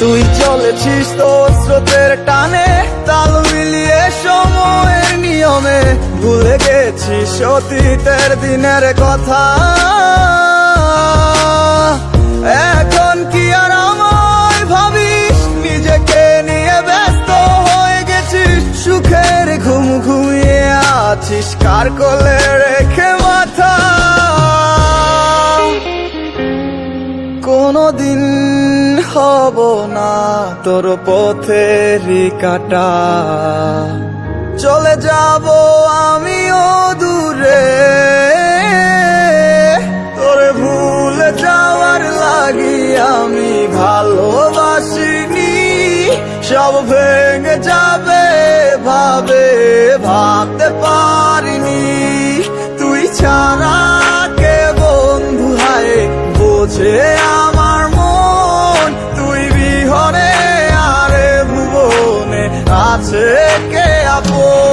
তুই চলেছিস তো স্রোতের টানে, তাল মিলিয়ে সময়ের নিয়মে। ভুলে গেছিস অতীতের দিনের কথা। এখন কি আর আমায় ভাবিস? নিজেকে নিয়ে ব্যস্ত হয়ে গেছিস। সুখের ঘুম ঘুমিয়ে আছিস, কার কোলে রেখে মাথা? কোনদিন হব না তোর পথেরই কাটা। চলে যাব আমিও দূরে। তোরে ভুলে যাওয়ার লাগি আমি ভালোবাসিনি সব ভেঙে যাবে, ভাবে, ভাবতে পারিনি। তুই ছাড়া কে বন্ধু হায়, বোঝে বিহরে আরে